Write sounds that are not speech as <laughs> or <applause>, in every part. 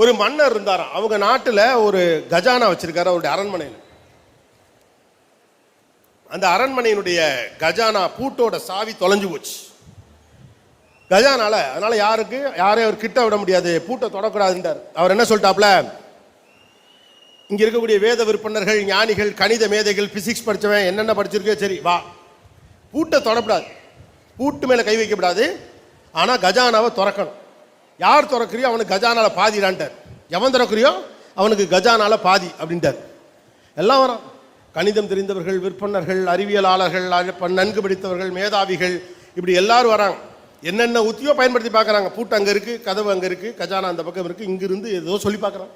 ஒரு மன்னர் இருந்தாராம். அவங்க நாட்டில் ஒரு கஜானா வச்சிருக்காரு அவருடைய அரண்மனையில். அந்த அரண்மனையினுடைய கஜானா பூட்டோட சாவி தொலைஞ்சு போச்சு. கஜானால அதனால யாருக்கு யாரையும் அவர் கிட்ட விட முடியாது பூட்டை தொடக்கூடாதுன்றார். அவர் என்ன சொல்லிட்டாப்ல இங்க இருக்கக்கூடிய வேத விற்பனர்கள் ஞானிகள் கணித மேதைகள் பிசிக்ஸ் படிச்சவன் என்னென்ன படிச்சிருக்கோ சரி வா. பூட்டை தொடக்கூடாது பூட்டு மேலே கை வைக்கப்படாது. ஆனால் கஜானாவை திறக்கணும். யார் திறக்கிறியோ அவனுக்கு கஜானால பாதிடான்ட்டார் எவன் திறக்கிறியோ அவனுக்கு கஜானால பாதி அப்படின்ட்டார். எல்லாம் வரும். கணிதம் தெரிந்தவர்கள் விற்பனர்கள் அறிவியலாளர்கள் அழ- நன்கு படித்தவர்கள் மேதாவிகள் இப்படி எல்லாரும் வராங்க. என்னென்ன உத்தியோ பயன்படுத்தி பார்க்குறாங்க. பூட்டு அங்கே இருக்குது கதவு அங்கே இருக்குது கஜானா அந்த பக்கம் இருக்குது இங்கிருந்து ஏதோ சொல்லி பார்க்குறான்.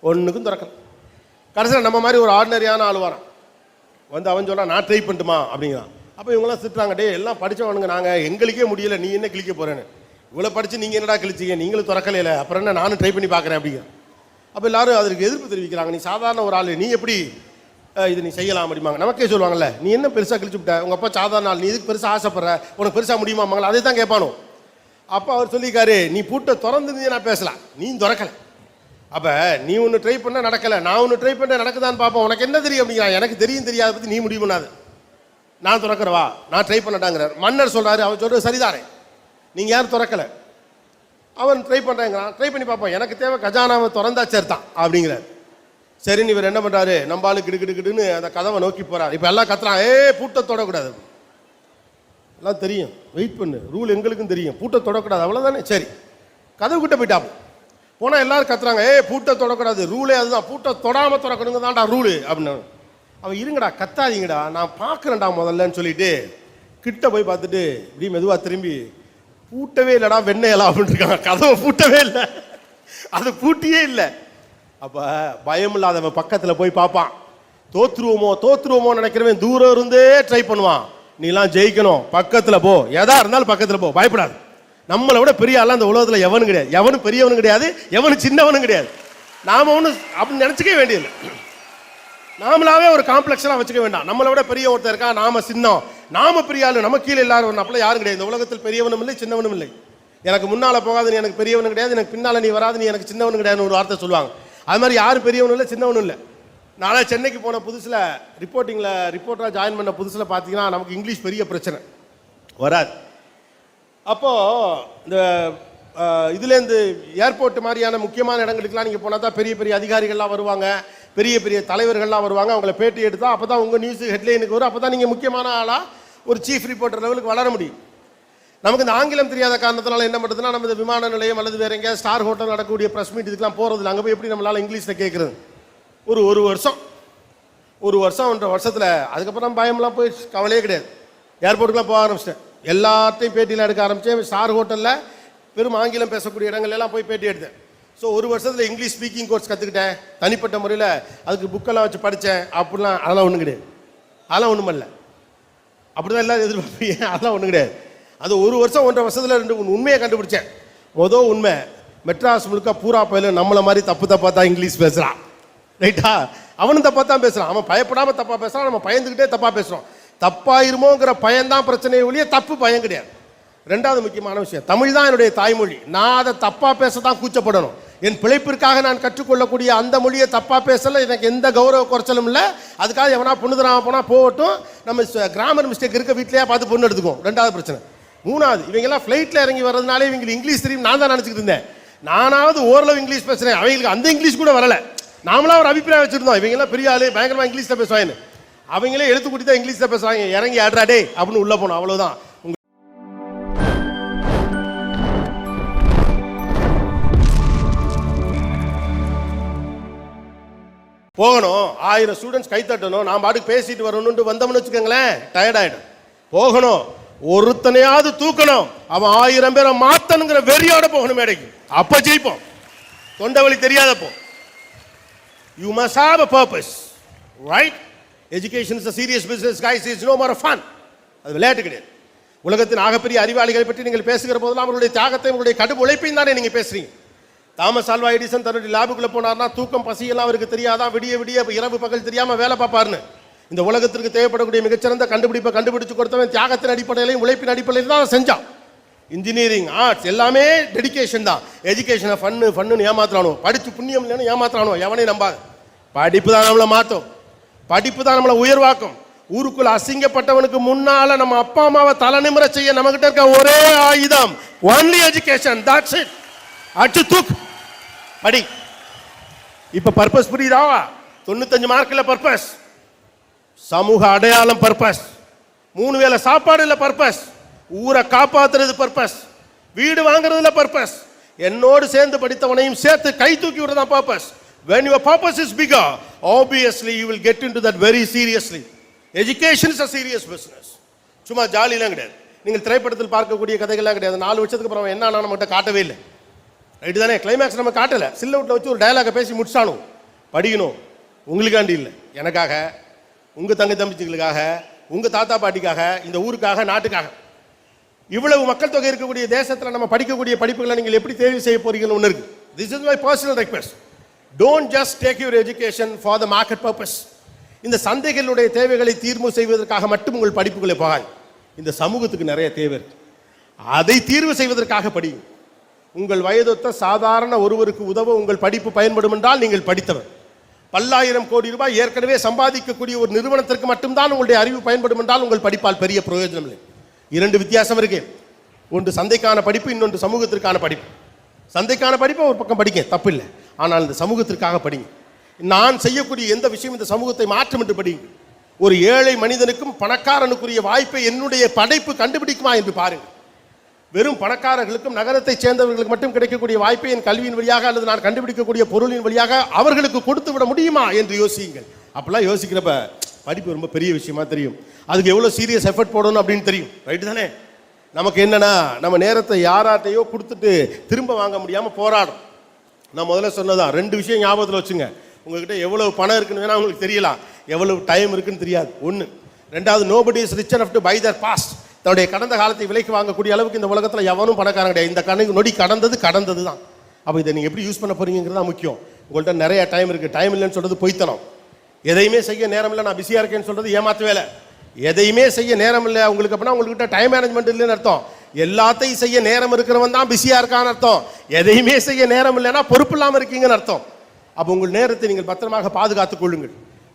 ஒன்றுக்கும் திறக்கலாம் கடைசியில் நம்ம மாதிரி ஒரு ஆர்டினரியான ஆள் வரான். வந்து அவன் சொல்றான் நான் ட்ரை பண்ணட்டுமா அப்படிங்கிறான். அப்போ இவங்களாம் திட்டுறாங்க டே எல்லாம் படித்தவனுங்க நாங்கள் எங்களுக்கே முடியல நீ என்ன கிழிக்க போகிறேன்னு இவ்வளோ படிச்சு நீங்கள் என்னடா கிழிச்சிங்க? நீங்களும் திறக்கலையில. அப்புறம் என்ன நானும் ட்ரை பண்ணி பார்க்குறேன் அப்படிங்க. அப்போ எல்லாரும் அதற்கு எதிர்ப்பு தெரிவிக்கிறாங்க. நீ சாதாரண ஒரு ஆள். நீ எப்படி இது நீ செய்யலாம் அப்படிம்பாங்க. நமக்கே சொல்லுவாங்கல்ல நீ என்ன பெருசாக கிழிச்சு விட்ட? உங்கள் அப்பா சாதாரண ஆள். நீ இதுக்கு பெருசாக ஆசைப்படுற? உனக்கு பெருசாக முடியுமாமாங்களா அதே தான் கேட்பானோ. அப்போ அவர் சொல்லியிருக்காரு நீ பூட்டை திறந்துருந்தே நான் பேசலாம். நீ திறக்கலை. அப்போ நீ ஒன்று ட்ரை பண்ண நடக்கலை. நான் ஒன்று ட்ரை பண்ண நடக்குதான்னு பார்ப்போம். உனக்கு என்ன தெரியும் அப்படிங்கிறான் எனக்கு தெரியும் தெரியாத பற்றி நீ முடிவு பண்ணாது. நான் திறக்கிறவா? நான் ட்ரை பண்ணட்டாங்கிறார். மன்னர் சொல்கிறாரு அவர் சொல்கிறது சரிதானே. நீங்கள் யாரும் திறக்கல. அவன் ட்ரை பண்றேங்கிறான். ட்ரை பண்ணி பார்ப்போம். எனக்கு தேவை கஜானாவை திறந்தா சேர்த்தான் அப்படிங்கிறார். சரின்னு இவர் என்ன பண்ணுறாரு நம்ம ஆளு கிடு அந்த கதவை நோக்கி போகிறார் இப்போ எல்லாம் கத்துறான். ஏ பூட்டை தொடக்கூடாது. எல்லாம் தெரியும். வெயிட் பண்ணு. ரூல் எங்களுக்கும் தெரியும். பூட்டை தொடக்கூடாது. அவ்வளோதானே சரி. கதவு கிட்ட போயிட்டாப்பு போனால் எல்லாரும் கத்துறாங்க. ஏய் பூட்டை தொடக்கூடாது. ரூலே அதுதான். பூட்டை தொடாமல் திறக்கணுங்க தான்டா ரூலு அப்படின்னு அவன் இருங்கடா கத்தாதீங்கடா. நான் பார்க்குறேன்டா முதல்லன்னு சொல்லிட்டு கிட்ட போய் பார்த்துட்டு இப்படி மெதுவாக திரும்பி பூட்டவே இல்லடா வெண்ணையலாம் அப்படின்னு இருக்காங்க கதவை பூட்டவே இல்லை. அது பூட்டியே இல்லை. அப்போ பயம் இல்லாதவன் பக்கத்தில் போய் பார்ப்பான். தோத்துருவோமோ தோத்துருவோமோ நினைக்கிறவன் தூரம் இருந்தே ட்ரை பண்ணுவான். நீலாம் ஜெயிக்கணும். பக்கத்தில் போ. எதா இருந்தாலும் பக்கத்தில் போ. பயப்படாது. நம்மளை விட பெரிய ஆளாக அந்த உலகத்தில் எவனும் கிடையாது. எவனும் பெரியவனும் கிடையாது. எவனும் சின்னவனும் கிடையாது. நாம் ஒன்றும் அப்படின்னு நினச்சிக்க வேண்டியதில்லை. நாமளாவே ஒரு காம்ப்ளெக்ஸ்லாம் வச்சுக்க வேண்டாம். நம்மளை விட பெரிய ஒருத்தர் இருக்கா நாம சின்னம். நாம பெரிய ஆளு நம்ம கீழே எல்லாரும் வரணும். யாரும் கிடையாது. இந்த உலகத்தில் பெரியவனும் இல்லை சின்னவனும் இல்லை. எனக்கு முன்னால் போகாது நீ எனக்கு பெரியவனும் கிடையாது. எனக்கு பின்னால் நீ வராது நீ எனக்கு சின்னவனு கிடையாதுன்னு ஒரு வார்த்தை சொல்லுவாங்க. அது மாதிரி யாரும் பெரியவனும் இல்லை சின்னவனும் இல்லை. நானே சென்னைக்கு போன புதுசில் ரிப்போர்ட்டிங்கில் ரிப்போர்ட்டராக ஜாயின் பண்ண புதுசில் பார்த்தீங்கன்னா நமக்கு இங்கிலீஷ் பெரிய பிரச்சனை. வராது. அப்போது இந்த இதுலேருந்து ஏர்போர்ட் மாதிரியான முக்கியமான இடங்களுக்குலாம் நீங்கள் போனால் தான் பெரிய பெரிய அதிகாரிகள்லாம் வருவாங்க. பெரிய பெரிய தலைவர்கள்லாம் வருவாங்க. அவங்கள பேட்டி எடுத்தால் அப்போ தான் உங்கள் நியூஸ் ஹெட்லைனுக்கு வரும். அப்போ தான் நீங்கள் முக்கியமான ஆளாக ஒரு சீஃப் ரிப்போர்ட்டர் லெவலுக்கு வளர முடியும். நமக்கு இந்த ஆங்கிலம் தெரியாத காரணத்தினால என்ன பண்ணுறதுன்னா நம்ம இந்த விமான நிலையம் அல்லது வேற எங்கேயாவது ஸ்டார் ஹோட்டல் நடக்கக்கூடிய ப்ரெஸ் மீட் இதுக்கெலாம் போகிறது அங்கே போய் எப்படி நம்மளால் இங்கிலீஷில் கேட்குறது ஒரு ஒரு வருஷம். ஒரு வருஷம் ஒன்றரை வருஷத்தில். அதுக்கப்புறம் பயம்லாம் போய் கவலையே கிடையாது. ஏர்போர்ட்டுக்குலாம் போக ஆரம்பிச்சிட்டேன். எல்லாத்தையும் பேட்டியில் எடுக்க ஆரம்பித்தேன் ஸ்டார் ஹோட்டலில் பெரும் ஆங்கிலம் பேசக்கூடிய இடங்கள்லாம் போய் பேட்டி எடுத்தேன். ஸோ ஒரு வருஷத்தில் இங்கிலீஷ் ஸ்பீக்கிங் கோர்ஸ் கற்றுக்கிட்டேன் தனிப்பட்ட முறையில் அதுக்கு புக்கெல்லாம் வச்சு படித்தேன் அப்படிலாம் அதெல்லாம் ஒன்றும் கிடையாது. அதெல்லாம் ஒன்றும் அப்படி அப்படிதான் எல்லாம் எதிர்பார்ப்பீங்க அதெல்லாம் ஒன்றும் கிடையாது. அது ஒரு வருஷம் ஒன்றரை வருஷத்தில் ரெண்டு மூணு உண்மையை கண்டுபிடிச்சேன். மொதல் உண்மை மெட்ராஸ் முழுக்க பூரா பயில நம்மளை மாதிரி தப்பு தப்பாக தான் இங்கிலீஷ் பேசுகிறான் ரைட்டா அவனும் தப்பாக தான் பேசுகிறான் அவன் பயப்படாமல் தப்பாக பேசுகிறான் நம்ம பயந்துக்கிட்டே தப்பாக பேசுகிறோம் தப்பாயிருமோங்கிற பயம்தான் பிரச்சனையை ஒழிய தப்பு பயம் கிடையாது. ரெண்டாவது முக்கியமான விஷயம் தமிழ் தான் என்னுடைய தாய்மொழி. நான் அதை தப்பாக பேச தான் கூச்சப்படணும். என் பிழைப்பிற்காக நான் கற்றுக்கொள்ளக்கூடிய அந்த மொழியை தப்பாக பேசல எனக்கு எந்த கௌரவ குறைச்சலும் இல்லை. அதுக்காக எவனா பொண்ணுதராம போனால் போகட்டும். நம்ம கிராமர் மிஸ்டேக் இருக்க வீட்டிலேயே பார்த்து பொண்ணு எடுத்துக்கும் ரெண்டாவது பிரச்சனை. மூணாவது இவங்கெல்லாம் ஃப்ளைட்டில் இறங்கி வர்றதுனாலே இவங்களுக்கு இங்கிலீஷ் தெரியும். நான் தான் நினச்சிக்கிட்டு இருந்தேன். நானாவது ஓரளவு இங்கிலீஷ் பேசுகிறேன் அவங்களுக்கு அந்த இங்கிலீஷ் கூட வரல. நாமளாக ஒரு அபிப்பிராயம் வச்சுருந்தோம். இவங்கெல்லாம் பெரிய ஆளு பயங்கரமாக இங்கிலீஷில் பேசுவாங்க அவங்களே எழுத்து கூட்டி தான் இங்கிலீஷில் பேசுவாங்க இறங்கி ஆடுறாடே அப்படின்னு உள்ளே போனோம். அவ்வளோதான் போகணும். ஆயிரம் ஸ்டூடெண்ட்ஸ் கைத்தட்டணும் நான் பாட்டுக்கு பேசிட்டு வரணும்னு வந்தோம்னு வச்சுக்கோங்களேன். டயர்டாயிடும் போகணும். ஒருத்தனையாவது தூக்கணும். அவன் ஆயிரம் பேரை மாத்தணுங்கிற வெறியோட போகணும் மேடைக்கு. அப்ப ஜெயிப்போம். தொண்டை வலி தெரியாதப்போ. You must have a purpose right education is a serious business guys is no more fun அது விளையாட்டு கிடையாது. உலகத்தின் ஆகப்பெரிய அறிவாளிகளை பற்றி நீங்கள் பேசுகிற போதெல்லாம் அவருடைய தியாகத்தை உங்களுடைய கடும் உழைப்பையும் தானே நீங்கள் பேசுறீங்க. தாமஸ் ஆல்வா எடிசன் தன்னுடைய லேபுக்குள்ள போனார்னா தூக்கம் பசியெல்லாம் அவருக்கு தெரியாதான் விடிய விடிய இரவு பகல் தெரியாம வேலை பார்ப்பார்னு இந்த உலகத்திற்கு தேவைப்படக்கூடிய மிகச்சிறந்த கண்டுபிடிப்பை கண்டுபிடிச்சு கொடுத்தவன் தியாகத்தின் அடிப்படையிலையும் உழைப்பின் அடிப்படையில் தான் செஞ்சான். இன்ஜினியரிங் ஆர்ட்ஸ் எல்லாமே டெடிகேஷன் தான். எஜுகேஷனை ஃபன்னு ஃபன்னு ஏமாத்துறானோ படிச்சு புண்ணியம் இல்லைன்னு ஏமாத்துறானோ எவனே நம்பாது. படிப்பு தான் நம்மளை மாற்றும் படிப்பு தான் நம்மளை உயர்வாக்கும். ஊருக்குள்ள அசிங்கப்பட்டவனுக்கு முன்னால நம்ம அப்பா அம்மாவை தலைநிமிர செய்ய நம்மகிட்ட இருக்க ஒரே ஆயுதம் ஒன்லி எஜுகேஷன் தட்ஸ் இட் அட்டு தூக்கு. படி இப்ப பர்பஸ் புரியுதாவா? தொண்ணூத்தஞ்சு மார்க்கில் பர்பஸ் சமூக அடையாளம் பர்பஸ் மூணு வேளை சாப்பாடு இல்லை பர்பஸ் ஊரை காப்பாத்துறது பர்பஸ் வீடு வாங்குறதுல பர்பஸ் என்னோடு சேர்ந்து படித்தவனையும் சேர்த்து கை தூக்கி விடுறதா purpose when your purpose is bigger obviously you will get into that very seriously. Education is a serious business. சும்மா ஜாலிலாம் கிடையாது. நீங்கள் திரைப்படத்தில் பார்க்கக்கூடிய கதைகள்லாம் கிடையாது. நாலு வருஷத்துக்கு அப்புறம் என்ன ஆனா நம்மகிட்ட காட்டவே இல்லை. ரைட்டு தானே கிளைமேக்ஸ் நம்ம காட்டலை. காட்டல சில்லவுட்டில் வச்சு ஒரு டயலாகை பேசி முடிச்சானும் படிக்கணும். உங்களுக்காண்டி இல்லை. எனக்காக உங்கள் தங்கை தம்பிச்சிங்களுக்காக உங்கள் தாத்தா பாட்டிக்காக இந்த ஊருக்காக நாட்டுக்காக. இவ்வளவு மக்கள் தொகை இருக்கக்கூடிய தேசத்தில் நம்ம படிக்கக்கூடிய படிப்புகளை நீங்கள் எப்படி தேர்வு செய்ய போறீங்கன்னு ஒன்று இருக்கு. This is my personal request don't just take your education for the market purpose இந்த சந்தைகளுடைய தேவைகளை தீர்வு செய்வதற்காக மட்டும் உங்கள் படிப்புகளை போகாது இந்த சமூகத்துக்கு நிறைய தேவை இருக்கு. அதை தீர்வு செய்வதற்காக படியுங்க உங்கள் வயதொத்த சாதாரண ஒருவருக்கு உதவ உங்கள் படிப்பு பயன்படும் என்றால் நீங்கள் படித்தவர். பல்லாயிரம் கோடி ரூபாய் ஏற்கனவே சம்பாதிக்கக்கூடிய ஒரு நிறுவனத்திற்கு மட்டும்தான் உங்களுடைய அறிவு பயன்படும் என்றால் உங்கள் படிப்பால் பெரிய பிரயோஜனம் இல்லை இரண்டு வித்தியாசம் இருக்கு. ஒன்று சந்தைக்கான படிப்பு இன்னொன்று சமூகத்திற்கான படிப்பு. சந்தைக்கான படிப்பை ஒரு பக்கம் படிக்க தப்பு இல்லை ஆனால் இந்த சமூகத்திற்காக படிங்க. நான் செய்யக்கூடிய எந்த விஷயம் இந்த சமூகத்தை மாற்றம் என்று படிங்க ஒரு ஏழை மனிதனுக்கும் பணக்காரனுக்குரிய வாய்ப்பை என்னுடைய படைப்பு கண்டுபிடிக்குமா என்று பாருங்கள். வெறும் பணக்காரர்களுக்கும் நகரத்தைச் சேர்ந்தவர்களுக்கு மட்டும் கிடைக்கக்கூடிய வாய்ப்பை என் கல்வியின் வழியாக அல்லது நான் கண்டுபிடிக்கக்கூடிய பொருளின் வழியாக அவர்களுக்கு கொடுத்து விட முடியுமா என்று யோசியுங்கள். அப்பெல்லாம் யோசிக்கிறப்ப படிப்பு ரொம்ப பெரிய விஷயமா தெரியும். அதுக்கு எவ்வளோ சீரியஸ் எஃபர்ட் போடணும் அப்படின்னு தெரியும். ரைட்டு தானே? நமக்கு என்னன்னா நம்ம நேரத்தை யாராட்டையோ கொடுத்துட்டு திரும்ப வாங்க முடியாமல் போராடும். நான் முதல்ல சொன்னதான் ரெண்டு விஷயம் ஞாபகத்தில் வச்சுங்க. உங்ககிட்ட எவ்வளவு பணம் இருக்குன்னு வேணா உங்களுக்கு தெரியலாம். எவ்வளவு டைம் இருக்குன்னு தெரியாது. ஒன்று ரெண்டாவது nobody is rich enough to buy their past தன்னுடைய கடந்த காலத்தை விலைக்கு வாங்கக்கூடிய அளவுக்கு இந்த உலகத்தில் எவனும் பணக்காரன் கிடையாது. இந்த கணக்கு நொடி கடந்தது கடந்தது தான் அப்போ இதை நீங்கள் எப்படி யூஸ் பண்ண போறீங்கிறது தான் முக்கியம். உங்கள்கிட்ட நிறைய டைம் இருக்குது டைம் இல்லைன்னு சொல்றது பொய்த்தனம். எதையுமே செய்ய நேரம் இல்லை நான் பிஸியாக இருக்கேன்னு சொல்றது ஏமாற்ற வேலை எதையுமே செய்ய நேரம் இல்லை. உங்களுக்கு அப்படின்னா உங்கள்கிட்ட டைம் மேனேஜ்மெண்ட் இல்லைன்னு அர்த்தம். எல்லாத்தையும் செய்ய நேரம் இருக்கிறவன் தான் பிஸியாக இருக்கான்னு அர்த்தம். எதையுமே செய்ய நேரம் இல்லைன்னா பொறுப்பு இல்லாமல் இருக்கீங்கன்னு அர்த்தம். அப்போ உங்கள் நேரத்தை நீங்கள் பத்திரமாக பாதுகாத்துக் கொள்ளுங்கள்.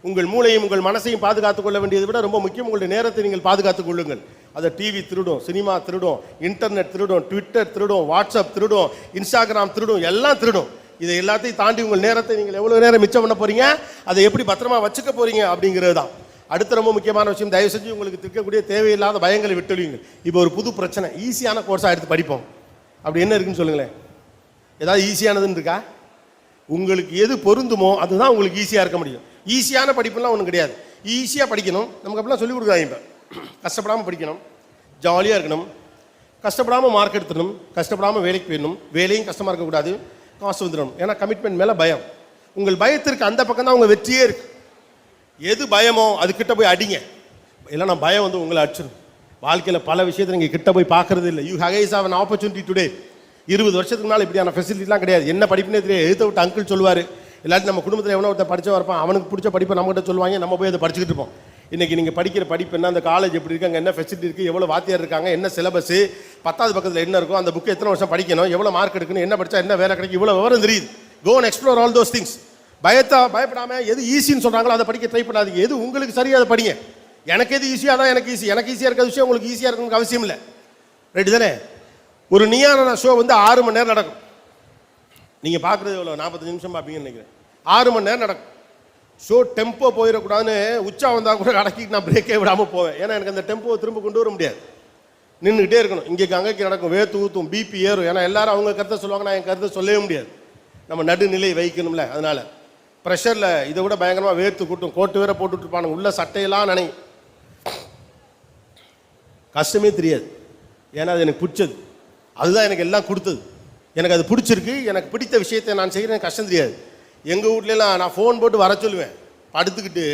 உங்கள் மூளையும் உங்கள் மனசையும் பாதுகாத்துக் கொள்ள வேண்டியதை விட ரொம்ப முக்கியம் உங்களுடைய நேரத்தை நீங்கள் பாதுகாத்துக் கொள்ளுங்கள். அதை டிவி திருடும் சினிமா திருடும் இன்டர்நெட் திருடும் ட்விட்டர் திருடும் வாட்ஸ்அப் திருடும் இன்ஸ்டாகிராம் திருடும் எல்லாம் திருடும். இதை எல்லாத்தையும் தாண்டி உங்கள் நேரத்தை நீங்கள் எவ்வளோ நேரம் மிச்சம் பண்ண போறீங்க? அதை எப்படி பத்திரமா வச்சுக்க போறீங்க? அப்படிங்கிறது தான். அடுத்த ரொம்ப முக்கியமான விஷயம் தயவு செஞ்சு உங்களுக்கு இருக்கக்கூடிய தேவையில்லாத பயங்களை விட்டுவிங்க இப்போ ஒரு புது பிரச்சனை ஈஸியான கோர்ஸாக எடுத்து படிப்போம். அப்படி என்ன இருக்குன்னு சொல்லுங்களேன். ஏதாவது ஈஸியானதுன்னு இருக்கா? உங்களுக்கு எது பொருந்துமோ அதுதான் உங்களுக்கு ஈஸியாக இருக்க முடியும். ஈஸியான படிப்புலாம் ஒன்றும் கிடையாது. ஈஸியாக படிக்கணும். நமக்கு அப்படிலாம் சொல்லிக் கொடுக்குறாங்க இப்போ கஷ்டப்படாமல் படிக்கணும் ஜாலியாக இருக்கணும். கஷ்டப்படாமல் மார்க் எடுத்துடணும் கஷ்டப்படாமல் வேலைக்கு போயிடணும். வேலையும் கஷ்டமாக இருக்கக்கூடாது. காசு வந்துடணும் ஏன்னா கமிட்மெண்ட் மேலே பயம். உங்கள் பயத்திற்கு அந்த பக்கம் தான் உங்கள் வெற்றியே இருக்கு. எது பயமோ அதுக்கிட்ட போய் அடிங்க. இல்லைன்னா பயம் வந்து உங்களை அடிச்சிடும் வாழ்க்கையில் பல விஷயத்தை நீங்கள் கிட்ட போய் பார்க்கறது இல்லை. யூ ஹகைஸ் ஆஃப் அன் ஆப்பர்ச்சுனிட்டி டுடே இருபது வருஷத்துக்கு முன்னால் இப்படியான ஃபெசிலிட்டிலாம் கிடையாது. என்ன படிப்புனே தெரியாது. எழுத்த விட்டு அங்கிள் சொல்லுவார். இல்லாட்டி நம்ம குடும்பத்தில் எவ்வளோ ஒருத்தர் படிச்சவன் இருப்பான். அவனுக்கு பிடிச்ச படிப்பை நம்மகிட்ட சொல்லுவாங்க. நம்ம போய் அதை படிச்சுக்கிட்டு இருப்போம். இன்றைக்கி நீங்கள் படிக்கிற படிப்பு என்ன அந்த காலேஜ் எப்படி இருக்கு அங்கே என்ன ஃபெசிலிட்டி இருக்குது எவ்வளோ வாத்தியார் இருக்காங்க என்ன சிலபஸ் பத்தாவது பக்கத்தில் என்ன இருக்கும் அந்த புக்கு எத்தனை வருஷம் படிக்கணும் எவ்வளோ மார்க் எடுக்கணும் என்ன படித்தா என்ன வேலை கிடைக்கும் இவ்வளோ விவரம் தெரியுது. Go and explore all those things பயத்தா பயப்படாமல் எது ஈஸின்னு சொல்கிறாங்களோ அதை படிக்க ட்ரை பண்ணாதீங்க. எது உங்களுக்கு சரியாக அதை படிங்க. எனக்கு எது ஈஸியாக தான் எனக்கு ஈஸி எனக்கு ஈஸியாக இருக்கிற விஷயம் உங்களுக்கு ஈஸியாக இருக்கணும்னு அவசியம் இல்லை. ரைட்டு தானே? ஒரு நியான ஷோ வந்து ஆறு மணி நேரம் நடக்கும். நீங்கள் பார்க்குறது எவ்வளோ நாற்பத்தஞ்சு நிமிஷம் பார்ப்பீங்கன்னு நினைக்கிறேன். ஆறு மணி நேரம் நடக்கும். ஷோ டெம்போ போயிடக்கூடாதுன்னு உச்சா வந்தால் கூட அடக்கிட்டு நான் பிரேக்கே விடாமல் போவேன். ஏன்னா எனக்கு அந்த டெம்போவை திரும்ப கொண்டு வர முடியாது. நின்றுக்கிட்டே இருக்கணும். இங்கே அங்கேக்கு நடக்கும் வேத்து ஊற்றும் பிபி ஏறும். ஏன்னா எல்லாரும் அவங்க கருத்தை சொல்லுவாங்க நான் என் கருத்தை சொல்லவே முடியாது. நம்ம நடுநிலை வைக்கணும்ல அதனால். ப்ரெஷரில் இதை விட பயங்கரமாக வேர்த்து கூட்டும் கோட்டு வேற போட்டுட்டு உள்ள சட்டையெல்லாம் நினை கஷ்டமே தெரியாது. ஏன்னா அது எனக்கு பிடிச்சது. அதுதான் எனக்கு எல்லாம் கொடுத்தது. எனக்கு அது பிடிச்சிருக்கு. எனக்கு பிடித்த விஷயத்தை நான் செய்கிறேன் கஷ்டம் தெரியாது. எங்கள் வீட்லலாம் நான் ஃபோன் போட்டு வர சொல்லுவேன். படுத்துக்கிட்டு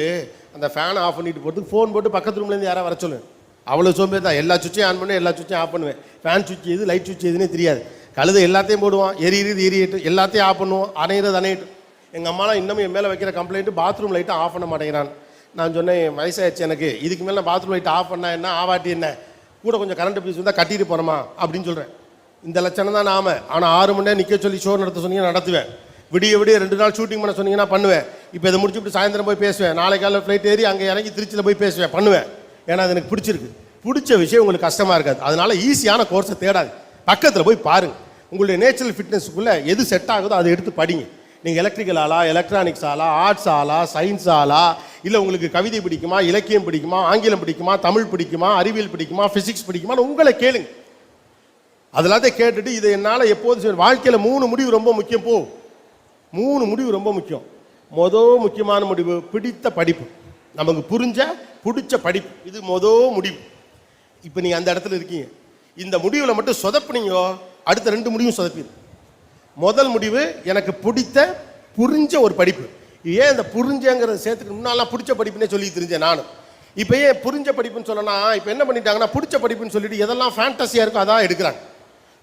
அந்த ஃபேனை ஆஃப் பண்ணிட்டு போட்டு ஃபோன் போட்டு பக்கத்து ரூம்லேருந்து யாராவது வர சொல்லுவேன். அவ்வளோ சோம்பேறி தான். எல்லா சுவிட்சையும் ஆன் பண்ணுவேன் எல்லா சுவிட்சையும் ஆஃப் பண்ணுவேன். ஃபேன் சுவிட்ச் எது லைட் சுவிட்ச் எதுனே தெரியாது. கழுத எல்லாத்தையும் போடுவான். எரியிறது எரியட்டு எல்லாத்தையும் ஆஃப் பண்ணுவோம் அணையிறது அணையட்டும் எங்கள் அம்மாலாம் இன்னமும் என் மேலே வைக்கிற கம்ப்ளைண்ட்டு பாத்ரூம் லைட்டை ஆஃப் பண்ண மாட்டேங்கிறான். நான் சொன்னேன் வயசாயிடுச்சு எனக்கு. இதுக்கு மேலே பாத்ரூம் லைட் ஆஃப் பண்ணா என்ன? ஆவாட்டி என்ன? கூட கொஞ்சம் கரண்ட் பீஸ் வந்தால் கட்டிட்டு போகிறோமா அப்படின்னு சொல்கிறேன் இந்த லட்சணம் தான் நாம. ஆனால் ஆறு மணி நேரம் நிற்க சொல்லி ஷோ நடத்த சொன்னீங்க நடத்துவேன். விடிய விடிய ரெண்டு நாள் ஷூட்டிங் பண்ண சொன்னீங்கன்னா பண்ணுவேன். இப்போ இதை முடிச்சுட்டு சாயந்தரம் போய் பேசுவேன். நாளை காலையில் ஃப்ளைட் ஏறி அங்கே இறங்கி திருச்சியில் போய் பேசுவேன். பண்ணுவேன். ஏன்னா அது எனக்கு பிடிச்சிருக்கு. பிடிச்ச விஷயம் உங்களுக்கு கஷ்டமாக இருக்காது. அதனால ஈஸியான கோர்ஸை தேடாது பக்கத்தில் போய் பாருங்க. உங்களுடைய நேச்சுரல் ஃபிட்னஸுக்குள்ளே எது செட் ஆகுதோ அதை எடுத்து படிங்க. நீங்கள் எலக்ட்ரிக்கல் ஆளா எலக்ட்ரானிக்ஸ் ஆளா ஆர்ட்ஸ் ஆளா சயின்ஸ் ஆளா இல்லை உங்களுக்கு கவிதை பிடிக்குமா இலக்கியம் பிடிக்குமா ஆங்கிலம் பிடிக்குமா தமிழ் பிடிக்குமா அறிவியல் பிடிக்குமா ஃபிசிக்ஸ் பிடிக்குமான்னு உங்களை கேளுங்க. அதெல்லாத்தையும் கேட்டுட்டு இதை என்னால் எப்போதும் வாழ்க்கையில் மூணு முடிவு ரொம்ப முக்கியம். போ. மூணு முடிவு ரொம்ப முக்கியம். மொதல் முக்கியமான முடிவு பிடித்த படிப்பு. நமக்கு புரிஞ்ச பிடிச்ச படிப்பு. இது மொதல் முடிவு. இப்போ நீங்கள் அந்த இடத்துல இருக்கீங்க. இந்த முடிவில் மட்டும் சொதப்புனீங்கோ அடுத்த ரெண்டு முடிவும் சொதப்பிடும். முதல் முடிவு எனக்கு பிடித்த புரிஞ்ச ஒரு படிப்பு. ஏன் இந்த புரிஞ்சங்கிறத சேர்த்துக்கு முன்னாலாம் பிடிச்ச படிப்புனே சொல்லி தெரிஞ்சேன் நானும் இப்போ ஏன் புரிஞ்ச படிப்புன்னு சொல்லனா இப்போ என்ன பண்ணிட்டாங்கன்னா பிடிச்ச படிப்புன்னு சொல்லிட்டு எதெல்லாம் ஃபேண்டஸியாக இருக்கோ அதான் எடுக்கிறாங்க.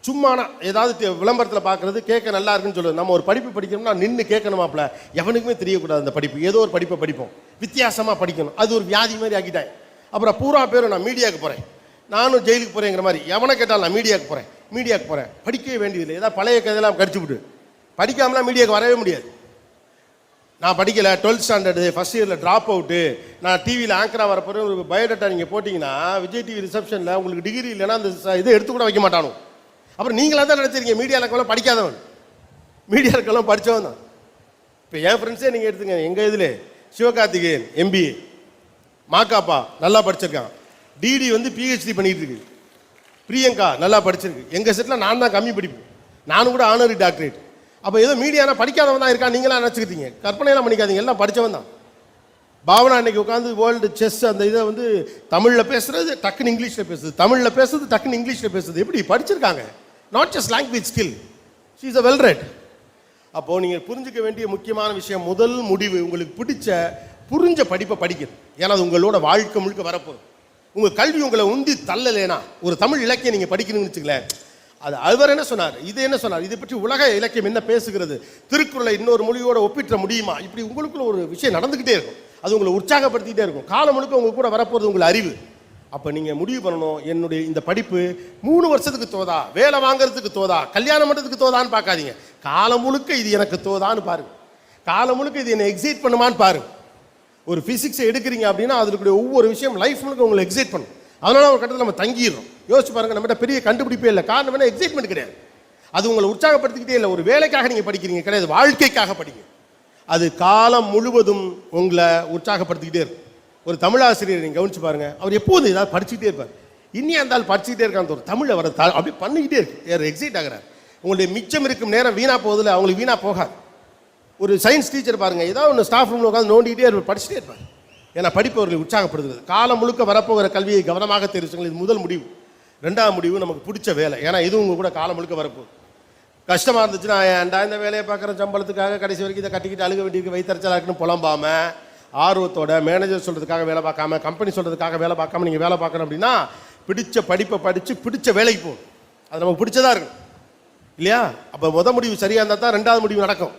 சும்மானா ஏதாவது விளம்பரத்தில் பார்க்குறது கேட்க நல்லா இருக்குன்னு சொல்லுது நம்ம ஒரு படிப்பு படிக்கணும்னா நின்று கேட்கணுமாப்ல எவனுக்குமே தெரியக்கூடாது அந்த படிப்பு. ஏதோ ஒரு படிப்பை படிப்போம். வித்தியாசமாக படிக்கணும். அது ஒரு வியாதி மாதிரி ஆக்கிட்டாங்க அப்புறம் பூரா பேரும் நான் மீடியாவுக்கு போகிறேன் நானும் ஜெயிலுக்கு போகிறேங்கிற மாதிரி. எவனை கேட்டாலும் நான் மீடியாவுக்கு போகிறேன் மீடியாவுக்கு போகிறேன் படிக்கவே வேண்டியதில்லை. ஏதாவது பழைய கதையெல்லாம் கடிச்சு விட்டு படிக்காமலாம் மீடியாவுக்கு வரவே முடியாது. நான் படிக்கல. Twelfth standard. ஃபஸ்ட் இயரில் ட்ராப் அவுட்டு நான் டிவியில் ஆங்கராக வரப்போகிற ஒரு பயோடேட்டா நீங்கள் போட்டிங்கன்னா விஜய் டிவி ரிசப்ஷனில் உங்களுக்கு டிகிரி இல்லைன்னா அந்த இதை எடுத்து கூட வைக்க மாட்டானோ அப்புறம் நீங்களாக தான் நினச்சிருக்கீங்க மீடியாவில் இருக்கவங்க படிக்காதவன். மீடியா இருக்கவங்க படித்தவன் தான். இப்போ என் ஃப்ரெண்ட்ஸே நீங்கள் எடுத்துங்க எங்கள் இதில்? சிவகார்த்திகேயன் எம்பிஏ மாக்காப்பா நல்லா படிச்சிருக்கான். டிடி வந்து பிஹெச்டி பண்ணிகிட்டு இருக்கு. பிரியங்கா நல்லா படிச்சிருக்கு. எங்கள் செட்டில் நான் தான் கம்மி படிப்பு. நானும் கூட ஆனரி டாக்டரேட் அப்போ ஏதோ மீடியானா படிக்காதவன் தான் இருக்கான் நீங்களாம் நினச்சிக்கிட்டீங்க. கற்பனையெல்லாம் பண்ணிக்காதீங்க எல்லாம் படித்தவன் தான். பாவனா அன்னைக்கு உட்காந்து வேர்ல்டு செஸ் அந்த இதை வந்து தமிழில் பேசுறது டக்குன்னு இங்கிலீஷில் பேசுது. தமிழில் பேசுறது டக்குன்னு இங்கிலீஷில் பேசுது. எப்படி? படிச்சிருக்காங்க. Not just language skill she is a well read அப்போது நீங்கள் புரிஞ்சிக்க வேண்டிய முக்கியமான விஷயம் முதல் முடிவு உங்களுக்கு பிடிச்ச புரிஞ்ச படிப்பை படிக்கிறது ஏன்னா அது உங்களோட வாழ்க்கை முழுக்க வரப்போகுது. உங்கள் கல்வி உங்களை உந்தி தள்ளலைனா ஒரு தமிழ் இலக்கியம் நீங்கள் படிக்கணும்னு வச்சுக்கலேன் அது அவர் என்ன சொன்னார்? இது என்ன சொன்னார்? இதை பற்றி உலக இலக்கியம் என்ன பேசுகிறது? திருக்குறளை இன்னொரு மொழியோட ஒப்பிட்ட முடியுமா? இப்படி உங்களுக்குள்ள ஒரு விஷயம் நடந்துக்கிட்டே இருக்கும். அது உங்களை உற்சாகப்படுத்திக்கிட்டே இருக்கும். காலம் முழுக்க உங்க கூட வரப்போகிறது உங்களை அறிவு. அப்போ நீங்கள் முடிவு பண்ணணும் என்னுடைய இந்த படிப்பு மூணு வருஷத்துக்கு தோதா வேலை வாங்குறதுக்கு தோதா கல்யாணம் பண்ணுறதுக்கு தோதான்னு பார்க்காதீங்க. காலம் முழுக்க இது எனக்கு தோதான்னு பாருங்க. காலம் முழுக்க இது என்னை எக்ஸைட் பண்ணுமான்னு பாருங்க. ஒரு ஃபிசிக்ஸை எடுக்கிறீங்க அப்படின்னா அதில் ஒவ்வொரு விஷயம் லைஃப் முழுக்க உங்களை எக்ஸைட் பண்ணும். அதனால் ஒரு கட்டத்தில் நம்ம தங்கிடுறோம். யோசிச்சு பாருங்க நம்மகிட்ட பெரிய கண்டுபிடிப்பே இல்லை. காரணம் என்ன? எக்ஸைட்மெண்ட் கிடையாது. அது உங்களை உற்சாகப்படுத்திக்கிட்டே இல்லை. ஒரு வேலைக்காக நீங்கள் படிக்கிறீங்க கிடையாது. வாழ்க்கைக்காக படிங்க. அது காலம் முழுவதும் உங்களை உற்சாகப்படுத்திக்கிட்டே இருக்கும். ஒரு தமிழாசிரியர் நீங்கள் கவனிச்சு பாருங்க. அவர் எப்போதும் ஏதாவது படிச்சுக்கிட்டே இருப்பார். இன்னும் அந்த ஆள் படிச்சுக்கிட்டே இருக்கான்னு ஒரு தமிழை வர த- அப்படியே பண்ணிக்கிட்டே இருக்கு. எக்ஸைட் ஆகிறார். உங்களுடைய மிச்சம் இருக்கும் நேரம் வீணா போகுதில்ல அவங்களுக்கு வீணா போகாது. ஒரு சயின்ஸ் டீச்சர் பாருங்க ஏதாவது ஒன்று ஸ்டாஃப் ரூமில் உட்காந்து நோண்டிகிட்டே இருப்பார் படிச்சுட்டே இருப்பார். ஏன்னா படிப்பு அவர்களை உற்சாகப்படுத்துகிறது. காலம் முழுக்க வரப்போகிற கல்வியை கவனமாக தெரிவிச்சுங்கள் இது முதல் முடிவு. ரெண்டாவது முடிவு நமக்கு பிடிச்ச வேலை. ஏன்னா இதுவும் உங்கள் கூட காலம் முழுக்க வரப்போகுது. கஷ்டமாக இருந்துச்சுன்னா ஏன்டா இந்த வேலையை பார்க்குற சம்பளத்துக்காக கடைசி வரைக்கும் இதை கட்டிக்கிட்டு அழுக வேண்டியிருக்கு வைத்தறிச்சலாக இருக்குன்னு புலம்பாம ஆர்வத்தோட மேனேஜர் சொல்கிறதுக்காக வேலை பார்க்காம கம்பெனி சொல்கிறதுக்காக வேலை பார்க்காம நீங்கள் வேலை பார்க்கணும் அப்படின்னா பிடிச்ச படிப்பை படித்து பிடிச்ச வேலைக்கு போகணும். அது நமக்கு பிடிச்சதாக இருக்கும் இல்லையா? அப்போ முத முடிவு சரியாக இருந்தால் தான் ரெண்டாவது முடிவு நடக்கும்.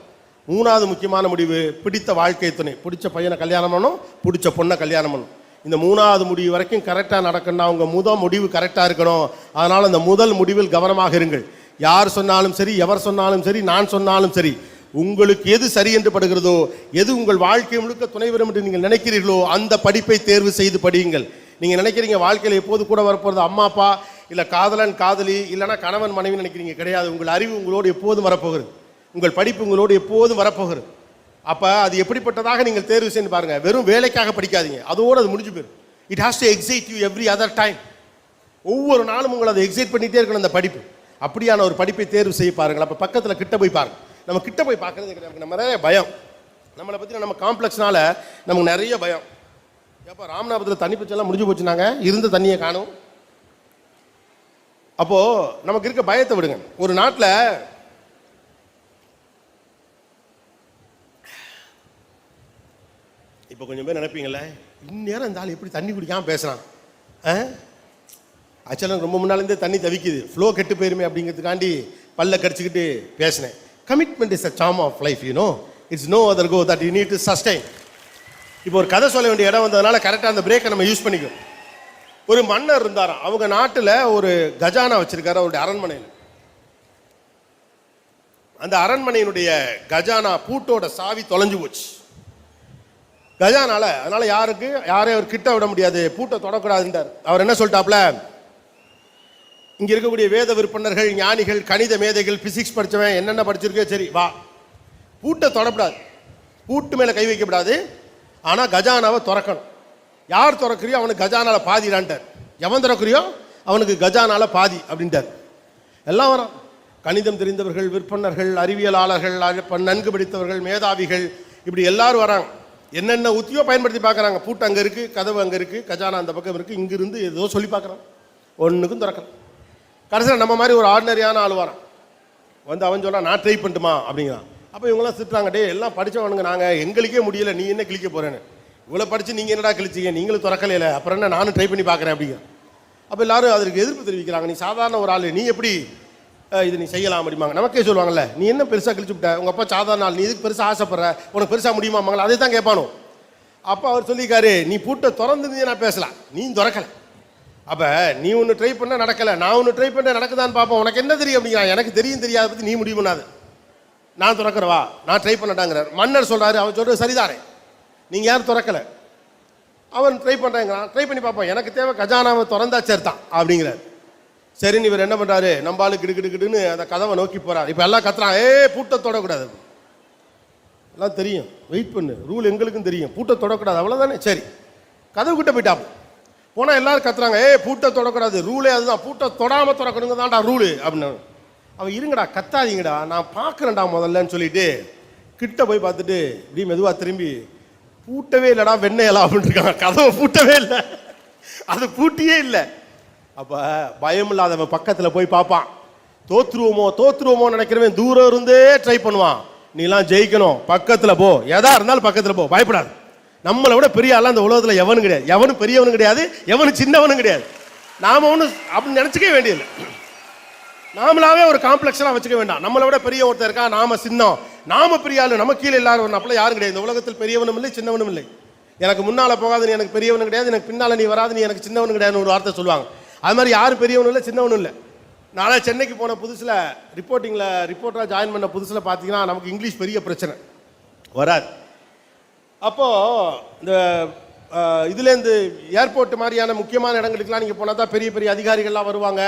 மூணாவது முக்கியமான முடிவு பிடித்த வாழ்க்கை துணை. பிடிச்ச பையனை கல்யாணம் பண்ணணும் பிடிச்ச பொண்ணை கல்யாணம் பண்ணணும். இந்த மூணாவது முடிவு வரைக்கும் கரெக்டாக நடக்கணும்னா அவங்க முத முடிவு கரெக்டாக இருக்கணும். அதனால் அந்த முதல் முடிவில் கவனமாக இருங்கள். யார் சொன்னாலும் சரி எவர் சொன்னாலும் சரி நான் சொன்னாலும் சரி உங்களுக்கு எது சரி என்று படுகிறதோ எது உங்கள் வாழ்க்கை முழுக்க துணை வரும் என்று நீங்கள் நினைக்கிறீர்களோ அந்த படிப்பை தேர்வு செய்து படியுங்கள். நீங்கள் நினைக்கிறீங்க வாழ்க்கையில் எப்போது கூட வரப்போகிறது அம்மா அப்பா இல்லை காதலன் காதலி இல்லைன்னா கணவன் மனைவி நினைக்கிறீங்க கிடையாது. உங்கள் அறிவு உங்களோடு எப்போதும் வரப்போகிறது. உங்கள் படிப்பு உங்களோடு எப்போதும் வரப்போகிறது. அப்போ அது எப்படிப்பட்டதாக நீங்கள் தேர்வு செய்து பாருங்கள் வெறும் வேலைக்காக படிக்காதீங்க. அதோடு அது முடிஞ்சு போயிடும். It has to excite you every other time ஒவ்வொரு நாளும் உங்களை அதை எக்ஸைட் பண்ணிகிட்டே இருக்கணும் அந்த படிப்பு. அப்படியான ஒரு படிப்பை தேர்வு செய்ய பாருங்கள். அப்போ பக்கத்தில் கிட்ட போய் பாருங்கள் நம்ம கிட்ட போய் பார்க்கறது கிடையாது. நம்ம நிறைய பயம். நம்மளை பற்றி நம்ம காம்ப்ளெக்ஸ்னால நமக்கு நிறைய பயம். எப்போ ராமநாதபுரத்தில் தண்ணி பிரச்சனை முடிஞ்சு போச்சுனாங்க இருந்த தண்ணியை காணும். அப்போது நமக்கு இருக்க பயத்தை விடுங்க. ஒரு நாட்டில் இப்போ கொஞ்சம் பேர் நினைப்பீங்களே இந்நேரம் இந்த ஆள் எப்படி தண்ணி குடிக்காமல் பேசுகிறான் ஆ? ஆக்சுவலாக ரொம்ப முன்னாலேருந்தே தண்ணி தவிக்குது. ஃப்ளோ கெட்டு போயிருமே அப்படிங்கிறதுக்காண்டி பல்ல கடிச்சிக்கிட்டு பேசினேன். Commitment is a sum of life you know it's no other go that you need to sustain இப்போ ஒரு கதை சொல்ல வேண்டிய இடம் வந்ததுனால கரெக்டாக அந்த பிரேக்கை நம்ம யூஸ் பண்ணிக்கோ ஒரு மன்னர் இருந்தாராம் அவங்க நாட்டில் ஒரு கஜானா வச்சிருக்காரு அவருடைய அரண்மனையில். அந்த அரண்மனையினுடைய கஜானா பூட்டோட சாவி தொலைஞ்சு போச்சு. கஜானால அதனால யாருக்கு யாரையும் அவர் கிட்ட விட முடியாது. பூட்டை தொடக்கூடாதுன்றார். அவர் என்ன சொல்லிட்டாப்ல இங்கே இருக்கக்கூடிய வேத விற்பனர்கள் ஞானிகள் கணித மேதைகள் பிசிக்ஸ் படிச்சவன் என்னென்ன படிச்சிருக்கோ சரி வா. பூட்டை தொடக்கூடாது பூட்டு மேலே கை வைக்கப்படாது. ஆனால் கஜானாவை திறக்கணும். யார் திறக்கிறியோ அவனுக்கு கஜானால பாதிடான்ட்டார் எவன் திறக்கிறியோ அவனுக்கு கஜானால பாதி அப்படின்ட்டார். எல்லாம் வரான் கணிதம் தெரிந்தவர்கள் விற்பனர்கள் அறிவியலாளர்கள் நன்கு படித்தவர்கள் மேதாவிகள் இப்படி எல்லாரும் வராங்க. என்னென்ன உத்தியோ பயன்படுத்தி பார்க்குறாங்க. பூட்டு அங்கே இருக்குது கதவு அங்கே இருக்குது கஜானா அந்த பக்கம் இருக்குது இங்கிருந்து ஏதோ சொல்லி பார்க்குறான் ஒன்றுக்கும் திறக்கல. கடைசியில் நம்ம மாதிரி ஒரு ஆர்டினரியான ஆள் வரான். வந்து அவன் சொன்னா நான் ட்ரை பண்ணட்டுமா? அப்படிங்கிறான். அப்போ இவங்களாம் திட்டுறாங்க டே எல்லாம் படித்தவனுங்க நாங்கள் எங்களுக்கே முடியல நீ என்ன கிழிக்க போகிறேன்னு இவ்வளோ படித்து நீங்கள் என்னடா கிழிச்சீங்க? நீங்களும் திறக்கலையில அப்புறம் என்ன நானும் ட்ரை பண்ணி பார்க்குறேன் அப்படிங்க அப்போ எல்லாரும் அதற்கு எதிர்ப்பு தெரிவிக்கிறாங்க. நீ சாதாரண ஒரு ஆள். நீ எப்படி இது நீ செய்யலாம்? அப்படிம்பாங்க. நமக்கே சொல்லுவாங்கல்ல நீ என்ன பெருசாக கிழிச்சு விட்ட? உங்கள் அப்பா சாதாரண ஆள். நீ இதுக்கு பெருசாக ஆசைப்படுற? உனக்கு பெருசாக முடியுமாமாங்களா அதை தான் கேட்பானோ. அப்போ அவர் சொல்லியிருக்காரு நீ பூட்டை திறந்து நான் பேசலாம். நீ திறக்கலை. அப்போ நீ ஒன்று ட்ரை பண்ண நடக்கலை நான் ஒன்று ட்ரை பண்ண நடக்குதான்னு பார்ப்போம். உனக்கு என்ன தெரியும் அப்படிங்கிறான் எனக்கு தெரியும் தெரியாத பற்றி நீ முடிவு பண்ணாது. நான் திறக்கிறவா நான் ட்ரை பண்ணட்டாங்கிறார். மன்னர் சொல்கிறாரு அவன் சொல்றது சரிதானே. நீங்கள் யாரும் திறக்கல. அவன் ட்ரை பண்றேங்கிறான். ட்ரை பண்ணி பார்ப்போம். எனக்கு தேவை கஜானாவை திறந்தா சேர்த்தான் அப்படிங்கிறார். சரின்னு இவர் என்ன பண்ணுறாரு நம்ம ஆளு கிடு கிடு கிடுன்னு அந்த கதவை நோக்கி போகிறார் இப்போ எல்லாம் கத்துறான். ஏ பூட்டை தொடக்கூடாது. எல்லாம் தெரியும். வெயிட் பண்ணு. ரூல் எங்களுக்கும் தெரியும். பூட்டை தொடக்கூடாது. அவ்வளோதானே சரி. கதவு கிட்ட போயிட்டாப்பு போனால் எல்லாரும் கத்துறாங்க ஏ பூட்டை தொடக்கூடாது ரூலே அதுதான் பூட்டை தொடாமல் திறக்கணுங்க தான்டா ரூலு அப்படின்னு. அவன் இருங்கடா கத்தாதீங்கடா நான் பார்க்குறேன்டா முதல்லன்னு சொல்லிட்டு கிட்ட போய் பார்த்துட்டு இப்படி மெதுவாக திரும்பி பூட்டவே இல்லைடா வெண்ணையலாம் அப்படின்னு இருக்காங்க கதவை பூட்டவே இல்லை. அது பூட்டியே இல்லை. அப்போ பயம் இல்லாதவன் பக்கத்தில் போய் பார்ப்பான். தோத்துருவோமோ தோத்துருவோமோ நினைக்கிறவன் தூரம் இருந்தே ட்ரை பண்ணுவான். நீலாம் ஜெயிக்கணும் பக்கத்தில் போ. எதா இருந்தாலும் பக்கத்தில் போ. பயப்படாது. நம்மளை விட பெரிய ஆளாக அந்த உலகத்தில் எவனும் கிடையாது. எவனும் பெரியவனும் கிடையாது எவனும் சின்னவனும் கிடையாது. நாம ஒன்று அப்படின்னு நினச்சிக்க வேண்டியதில்லை. நாமளாவே ஒரு காம்ப்ளெக்ஸ்லாம் வச்சுக்க வேண்டாம். நம்மளை விட பெரிய ஒருத்தர் இருக்கா? நாம சின்னம். நாம பெரிய ஆளு நம்ம கீழே எல்லாரும் வரணும் யாரும் கிடையாது. இந்த உலகத்தில் பெரியவனும் இல்லை சின்னவனும் இல்லை. எனக்கு முன்னால் போகாது நீ எனக்கு பெரியவனும் கிடையாது. எனக்கு பின்னால் நீ வராது நீ எனக்கு சின்னவனும் கிடையாதுன்னு ஒரு வார்த்தை சொல்லுவாங்க. அது மாதிரி யாரும் பெரியவனும் இல்லை சின்னவனும் இல்லை. நான் சென்னைக்கு போன புதுசில் ரிப்போர்ட்டிங்கில் ரிப்போர்ட்டராக ஜாயின் பண்ண புதுசில் பார்த்தீங்கன்னா நமக்கு இங்கிலீஷ் பெரிய பிரச்சனை. வராது. அப்போது இந்த இதுலேருந்து ஏர்போர்ட் மாதிரியான முக்கியமான இடங்களுக்குலாம் நீங்கள் போனால் தான் பெரிய பெரிய அதிகாரிகள்லாம் வருவாங்க.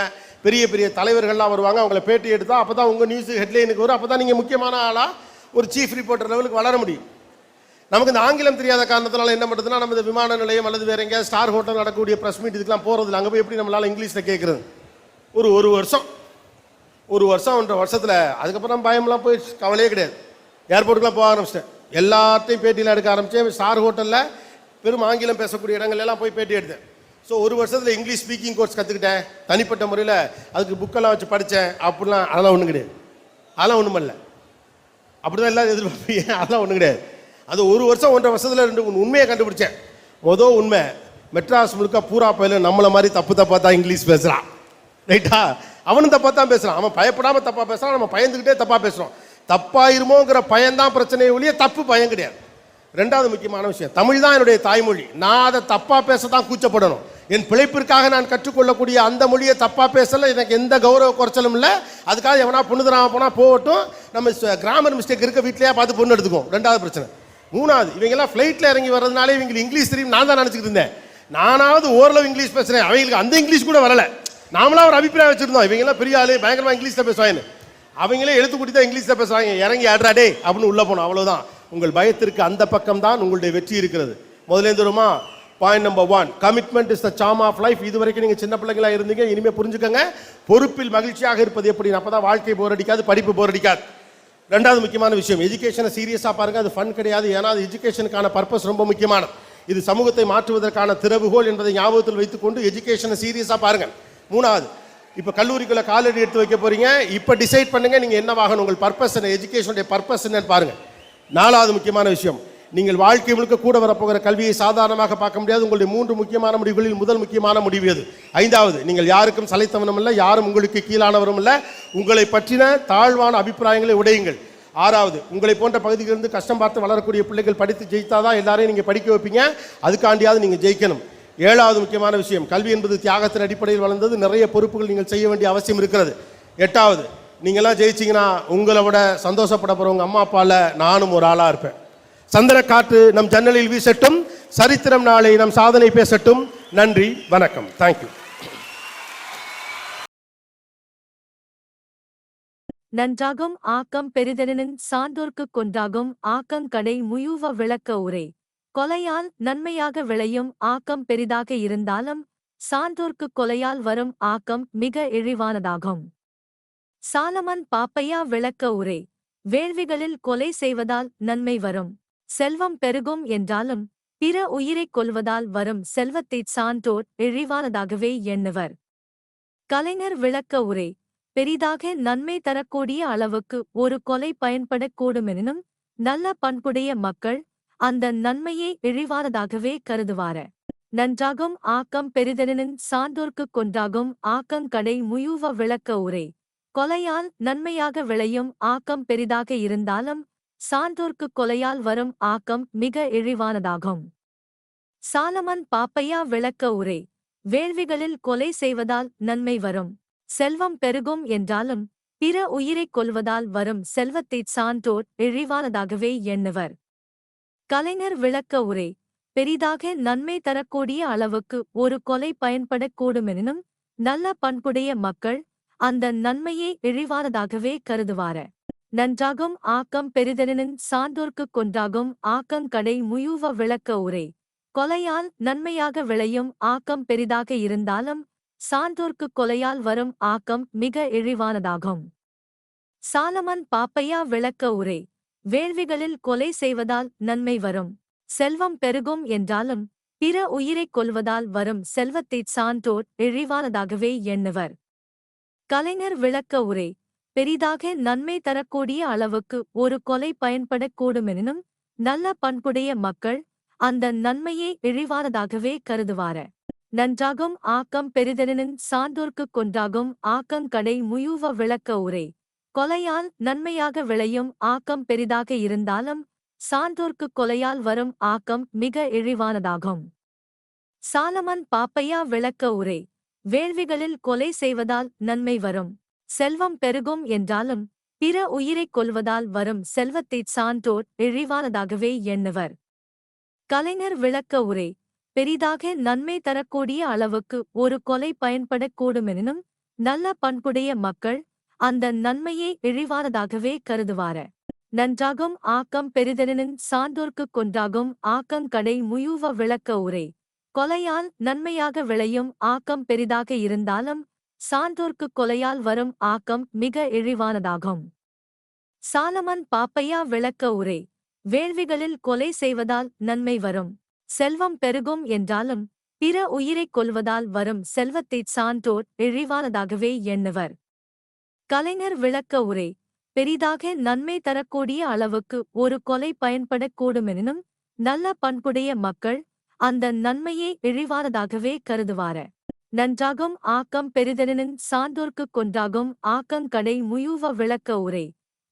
பெரிய பெரிய தலைவர்கள்லாம் வருவாங்க. அவங்கள பேட்டி எடுத்தா அப்போ தான் உங்கள் நியூஸ் ஹெட்லைனுக்கு வரும். அப்போ தான் நீங்கள் முக்கியமான ஆளாக ஒரு சீஃப் ரிப்போர்ட்டர் லெவலுக்கு வளர முடியும். நமக்கு இந்த ஆங்கிலம் தெரியாத காரணத்தினால என்ன பண்ணுறதுன்னா நம்ம இந்த விமான நிலையம் அல்லது வேற எங்கேயாவது ஸ்டார் ஹோட்டல் நடக்கக்கூடிய ப்ரெஸ் மீட் இதுக்கெலாம் போகிறதில்ல அங்கே போய் எப்படி நம்மளால் இங்கிலீஷில் கேட்குறது ஒரு ஒரு வருஷம். ஒரு வருஷம் ஒன்றரை வருஷத்தில் அதுக்கப்புறம் பயம்லாம் போய் கவலையே கிடையாது. ஏர்போர்ட்டுக்குலாம் போக ஆரம்பிச்சிட்டேன். எல்லாத்தையும் பேட்டியில் எடுக்க ஆரம்பித்தேன் ஸ்டார் ஹோட்டலில் பெரும் ஆங்கிலம் பேசக்கூடிய இடங்கள் எல்லாம் போய் பேட்டி எடுத்தேன். ஸோ ஒரு வருஷத்தில் இங்கிலீஷ் ஸ்பீக்கிங் கோர்ஸ் கற்றுக்கிட்டேன் தனிப்பட்ட முறையில் அதுக்கு புக்கெல்லாம் வச்சு படித்தேன் அப்படிலாம் அதெல்லாம் ஒன்றும் கிடையாது. அதெல்லாம் ஒன்றும் பண்ணல. அப்படிதான் எல்லாம் எதிர்பார்ப்பீங்க. <laughs> அதெல்லாம் ஒன்றும் கிடையாது. அது ஒரு வருஷம் ஒன்றரை வருஷத்தில் ரெண்டு மூணு உண்மையை கண்டுபிடிச்சேன். மொதல் உண்மை மெட்ராஸ் முழுக்க பூரா பயிலும் நம்மளை மாதிரி தப்பு தப்பாக தான் இங்கிலீஷ் பேசுகிறான் ரைட்டா அவனும் தப்பாக தான் பேசுகிறான் அவன் பயப்படாமல் தப்பாக பேசுகிறான் நம்ம பயந்துக்கிட்டே தப்பாக பேசுகிறோம் தப்பாயிருமோங்கிற பயம்தான் பிரச்சனையை ஒழிய தப்பு பயம் கிடையாது. ரெண்டாவது முக்கியமான விஷயம் தமிழ் தான் என்னுடைய தாய்மொழி. நான் அதை தப்பாக பேச தான் கூச்சப்படணும். என் பிழைப்பிற்காக நான் கற்றுக்கொள்ளக்கூடிய அந்த மொழியை தப்பாக பேசலை எனக்கு எந்த கௌரவ குறைச்சலும் இல்லை. அதுக்காக எவனா பொண்ணுதராம போனால் போகட்டும். நம்ம கிராமர் மிஸ்டேக் இருக்க வீட்டிலேயே பார்த்து பொண்ணு எடுத்துக்கும் ரெண்டாவது பிரச்சனை. மூணாவது இவங்கெல்லாம் ஃப்ளைட்டில் இறங்கி வர்றதுனாலே இவங்களுக்கு இங்கிலீஷ் தெரியும். நான் தான் நினச்சிக்கிட்டு இருந்தேன். நானாவது ஓரளவு இங்கிலீஷ் பேசுகிறேன் அவங்களுக்கு அந்த இங்கிலீஷ் கூட வரல. நாமளாக ஒரு அபிப்பிராயம் வச்சிருந்தோம். இவங்கெல்லாம் பெரிய ஆளு பயங்கரமாக இங்கிலீஷில் பேசுவாங்க அவங்களே எழுத்து கூட்டி தான் இங்கிலீஷில் பேசுவாங்க இறங்கி ஆடுறா டே அப்படின்னு உள்ள போனோம். அவ்வளவுதான். உங்கள் பயத்திற்கு அந்த பக்கம் தான் உங்களுடைய வெற்றி இருக்கிறது. முதல்ல தருமா point number one commitment is the sum of life இது வரைக்கும் நீங்கள் சின்ன பிள்ளைங்களா இருந்தீங்க. இனிமேல் புரிஞ்சுக்கங்க. பொறுப்பில் மகிழ்ச்சியாக இருப்பது எப்படி? அப்பதான் வாழ்க்கை போர் அடிக்காது படிப்பு போர் அடிக்காது. ரெண்டாவது முக்கியமான விஷயம். எஜுகேஷனை சீரியஸாக பாருங்க. அது ஃபன் கிடையாது. ஏன்னா அது எஜுகேஷனுக்கான பர்பஸ் ரொம்ப முக்கியமானது. இது சமூகத்தை மாற்றுவதற்கான திறவுகோல் என்பதை ஞாபகத்தில் வைத்துக்கொண்டு எஜுகேஷனை சீரியஸாக பாருங்கள் மூணாவது இப்போ கல்லூரிக்குள்ள காலடி எடுத்து வைக்க போறீங்க. இப்போ டிசைட் பண்ணுங்க நீங்க என்ன வாகனம் உங்கள் பர்பஸ் என்ன எஜுகேஷனுடைய பர்பஸ் என்னன்னு பாருங்க. நாலாவது முக்கியமான விஷயம் நீங்கள் வாழ்க்கை முழுக்க கூட வரப்போகிற கல்வியை சாதாரணமாக பார்க்க முடியாது. உங்களுடைய மூன்று முக்கியமான முடிவுகளில் முதல் முக்கியமான முடிவு எது? ஐந்தாவது நீங்கள் யாருக்கும் சலைத்தவனும் இல்லை யாரும் உங்களுக்கு கீழானவரும் இல்லை. உங்களை பற்றின தாழ்வான அபிப்பிராயங்களை உடையுங்கள். ஆறாவது உங்களை போன்ற பகுதியிலிருந்து கஷ்டம் பார்த்து வளரக்கூடிய பிள்ளைகள் படித்து ஜெயித்தாதான் எல்லாரையும் நீங்கள் படிக்க வைப்பீங்க. அதுக்காண்டியாவது நீங்கள் ஜெயிக்கணும். ஏழாவது முக்கியமான விஷயம் கல்வி என்பது தியாகத்தின் அடிப்படையில் வளர்ந்தது. நிறைய பொறுப்புகள் நீங்கள் செய்ய வேண்டிய அவசியம் இருக்கிறது. எட்டாவது நீங்களாம் ஜெயிச்சீங்கன்னா உங்களை விட சந்தோஷப்பட போகிறவங்க அம்மா அப்பாவில் நானும் ஒரு ஆளாக இருப்பேன். சந்திர காற்று நம் ஜன்னலில் வீசட்டும். சரித்திரம் நாளை நம் சாதனை பேசட்டும். நன்றி வணக்கம். தேங்க்யூ நன்றாகும் ஆக்கம் பெரிதனின் சான்றோர்க்குக் கொண்டாகும் ஆக்கம் கடை முயூவ விளக்க உரை. கொலையால் நன்மையாக விளையும் ஆக்கம் பெரிதாக இருந்தாலும் சான்றோர்க்கு கொலையால் வரும் ஆக்கம் மிக இழிவானதாகும். சாலமன் பாப்பையா விளக்க உரை வேள்விகளில் கொலை செய்வதால் நன்மை வரும் செல்வம் பெருகும் என்றாலும் பிற உயிரைக் கொல்வதால் வரும் செல்வத்தைச் சான்றோர் இழிவானதாகவே எண்ணுவர். கலைஞர் விளக்க உரை பெரிதாக நன்மை தரக்கூடிய அளவுக்கு ஒரு கொலை பயன்படக்கூடுமெனினும் நல்ல பண்புடைய மக்கள் அந்த நன்மையை இழிவானதாகவே கருதுவார. நன்றாகும் ஆக்கம் பெரிதனின் சான்றோர்க்குக் கொன்றாகும் ஆக்கம் கடை முயூவ விளக்க உரை. கொலையால் நன்மையாக விளையும் ஆக்கம் பெரிதாக இருந்தாலும் சான்றோர்க்குக் கொலையால் வரும் ஆக்கம் மிக இழிவானதாகும். சாலமன் பாப்பையா விளக்க உரை. வேள்விகளில் கொலை செய்வதால் நன்மை வரும். செல்வம் பெருகும் என்றாலும் பிற உயிரைக் கொல்வதால் வரும் செல்வத்தைச் சான்றோர் இழிவானதாகவே எண்ணுவர். கலைஞர் விளக்க உரை. பெரிதாக நன்மை தரக்கூடிய அளவுக்கு ஒரு கொலை பயன்படக்கூடுமெனினும் நல்ல பண்புடைய மக்கள் அந்த நன்மையை இழிவானதாகவே கருதுவார. நன்றாகும் ஆக்கம் பெரிதனின் சான்றோர்க்குக் கொன்றாகும் ஆக்கம் கடை முயூவ விளக்க உரை. கொலையால் நன்மையாக விளையும் ஆக்கம் பெரிதாக இருந்தாலும் சான்றோர்க்குக் கொலையால் வரும் ஆக்கம் மிக இழிவானதாகும். சாலமன் பாப்பையா விளக்க உரை. வேள்விகளில் கொலை செய்வதால் நன்மை வரும். செல்வம் பெருகும் என்றாலும் பிற உயிரைக் கொல்வதால் வரும் செல்வத்தைச் சான்றோர் இழிவானதாகவே எண்ணுவர். கலைஞர் விளக்க உரை பெரிதாக நன்மை தரக்கூடிய அளவுக்கு ஒரு கொலை பயன்படக்கூடுமெனினும் நல்ல பண்புடைய மக்கள் அந்த நன்மையை இழிவானதாகவே கருதுவார. நன்றாகும் ஆக்கம் பெரிதனின் சான்றோர்க்குக் கொன்றாகும் ஆக்கம் கடை முயூவ விளக்க உரை கொலையால் நன்மையாக விளையும் ஆக்கம் பெரிதாக இருந்தாலும் சான்றோர்க்கு கொலையால் வரும் ஆக்கம் மிக இழிவானதாகும். சாலமன் பாப்பையா விளக்க உரை வேள்விகளில் கொலை செய்வதால் நன்மை வரும் செல்வம் பெருகும் என்றாலும் பிற உயிரைக் கொல்வதால் வரும் செல்வத்தைச் சான்றோர் இழிவானதாகவே எண்ணுவர். கலைஞர் விளக்க உரை பெரிதாக நன்மை தரக்கூடிய அளவுக்கு ஒரு கொலை பயன்படக்கூடுமெனினும் நல்ல பண்புடைய மக்கள் அந்த நன்மையை இழிவானதாகவே கருதுவார. நன்றாகும் ஆக்கம் பெரிதெனின் சான்றோர்க்குக் கொன்றாகும் ஆக்கம் கடை முயூவ விளக்க உரை. கொலையால் நன்மையாக விளையும் ஆக்கம் பெரிதாக இருந்தாலும் சான்றோர்க்குக் கொலையால் வரும் ஆக்கம் மிக இழிவானதாகும். சாலமன் பாப்பையா விளக்க உரை. வேள்விகளில் கொலை செய்வதால் நன்மை வரும். செல்வம் பெருகும் என்றாலும் பிற உயிரைக் கொல்வதால் வரும் செல்வத்தைச் சான்றோர் இழிவானதாகவே எண்ணுவர். கலைஞர் விளக்க உரை. பெரிதாக நன்மை தரக்கூடிய அளவுக்கு ஒரு கொலை பயன்படக்கூடுமெனினும் நல்ல பண்புடைய மக்கள் அந்த நன்மையை இழிவானதாகவே கருதுவார. நன்றாகும் ஆக்கம் பெரிதனின் சான்றோர்க்குக் கொன்றாகும் ஆக்கம் கடை முயூவ விளக்க உரை.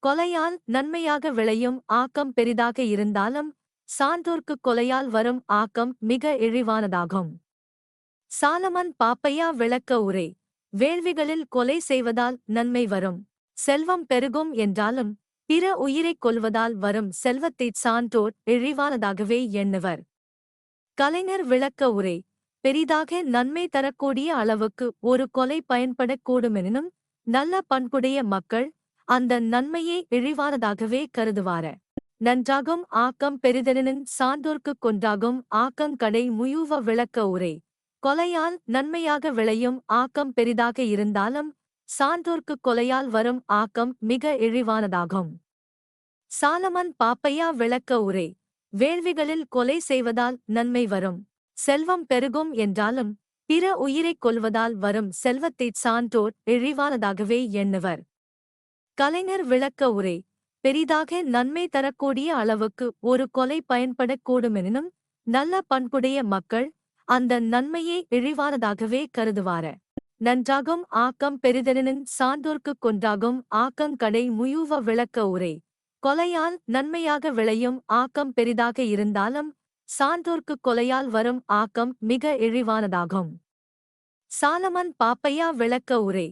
கொலையால் நன்மையாக விளையும் ஆக்கம் பெரிதாக இருந்தாலும் சான்றோர்க்குக் கொலையால் வரும் ஆக்கம் மிக இழிவானதாகும். சாலமன் பாப்பையா விளக்க உரை. வேள்விகளில் கொலை செய்வதால் நன்மை வரும். செல்வம் பெருகும் என்றாலும் பிற உயிரைக் கொல்வதால் வரும் செல்வத்தைச் சான்றோர் இழிவானதாகவே எண்ணுவர். கலைஞர் விளக்க உரை பெரிதாக நன்மை தரக்கூடிய அளவுக்கு ஒரு கொலை பயன்படக்கூடுமெனினும் நல்ல பண்புடைய மக்கள் அந்த நன்மையை இழிவானதாகவே கருதுவார. நன்றாகும் ஆக்கம் பெரிதெனின் சான்றோர்க்குக் கொன்றாகும் ஆக்கம் கடை முயூவ விளக்க உரை கொலையால் நன்மையாக விளையும் ஆக்கம் பெரிதாக இருந்தாலும் சான்றோர்க்கு கொலையால் வரும் ஆக்கம் மிக இழிவானதாகும். சாலமன் பாப்பையா விளக்க உரை வேள்விகளில் கொலை செய்வதால் நன்மை வரும் செல்வம் பெருகும் என்றாலும் பிற உயிரைக் கொல்வதால் வரும் செல்வத்தைச் சான்றோர் இழிவானதாகவே எண்ணுவர். கலைஞர் விளக்க உரை பெரிதாக நன்மை தரக்கூடிய அளவுக்கு ஒரு கொலை பயன்படக்கூடுமெனினும் நல்ல பண்புடைய மக்கள் அந்த நன்மையை இழிவானதாகவே கருதுவார. நன்றாகும் ஆக்கம் பெரிதனின் சான்றோர்க்குக் கொன்றாகும் ஆக்கம் கடை முயூவ விளக்க உரை. கொலையால் நன்மையாக விளையும் ஆக்கம் பெரிதாக இருந்தாலும் சான்றோர்க்குக் கொலையால் வரும் ஆக்கம் மிக இழிவானதாகும். சாலமன் பாப்பையா விளக்க உரை.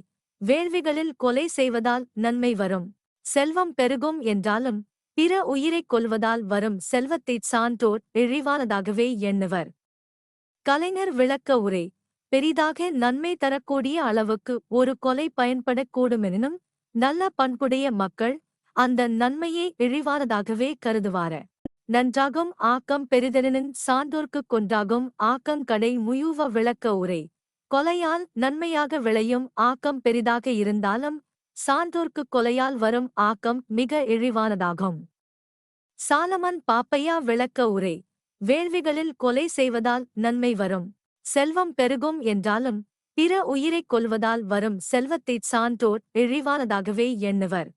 வேள்விகளில் கொலை செய்வதால் நன்மை வரும். செல்வம் பெருகும் என்றாலும் பிற உயிரைக் கொல்வதால் வரும் செல்வத்தைச் சான்றோர் இழிவானதாகவே எண்ணுவர். கலைஞர் விளக்க உரை. பெரிதாக நன்மை தரக்கூடிய அளவுக்கு ஒரு கொலை பயன்படக்கூடுமெனினும் நல்ல பண்புடைய மக்கள் அந்த நன்மையை இழிவானதாகவே கருதுவார. நன்றாகும் ஆக்கம் பெரிதெனின் சான்றோர்க்குக் கொன்றாகும் ஆக்கம் கடை முயூவ விளக்க உரை. கொலையால் நன்மையாக விளையும் ஆக்கம் பெரிதாக இருந்தாலும் சான்றோர்க்குக் கொலையால் வரும் ஆக்கம் மிக இழிவானதாகும். சாலமன் பாப்பையா விளக்க உரை. வேள்விகளில் கொலை செய்வதால் நன்மை வரும். செல்வம் பெருகும் என்றாலும் பிற உயிரைக் கொல்வதால் வரும் செல்வத்தைச் சான்றோர் இழிவானதாகவே எண்ணுவர்.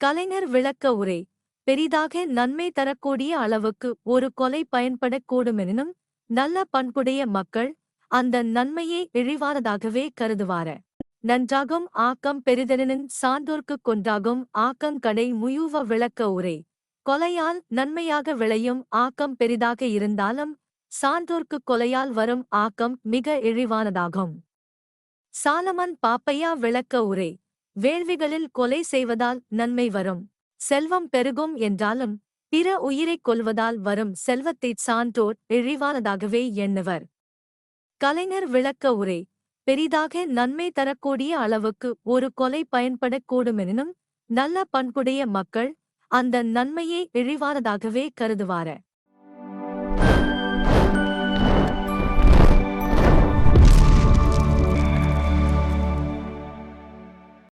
கலைஞர் விளக்க உரை பெரிதாக நன்மை தரக்கூடிய அளவுக்கு ஒரு கொலை பயன்படக்கூடுமெனினும் நல்ல பண்புடைய மக்கள் அந்த நன்மையை இழிவானதாகவே கருதுவார. நன்றாகும் ஆக்கம் பெரிதெனின் சான்றோர்க்குக் கொன்றாகும் ஆக்கம் கடை முயூவ விளக்க உரை கொலையால் நன்மையாக விளையும் ஆக்கம் பெரிதாக இருந்தாலும் சான்றோர்க்கு கொலையால் வரும் ஆக்கம் மிக இழிவானதாகும். சாலமன் பாப்பையா விளக்க உரை வேள்விகளில் கொலை செய்வதால் நன்மை வரும் செல்வம் பெருகும் என்றாலும் பிற உயிரைக் கொல்வதால் வரும் செல்வத்தைச் சான்றோர் இழிவானதாகவே எண்ணுவர். கலைஞர் விளக்க உரை பெரிதாக நன்மை தரக்கூடிய அளவுக்கு ஒரு கொலை பயன்படக்கூடுமெனினும் நல்ல பண்புடைய மக்கள் அந்த நன்மையை இழிவானதாகவே கருதுவார.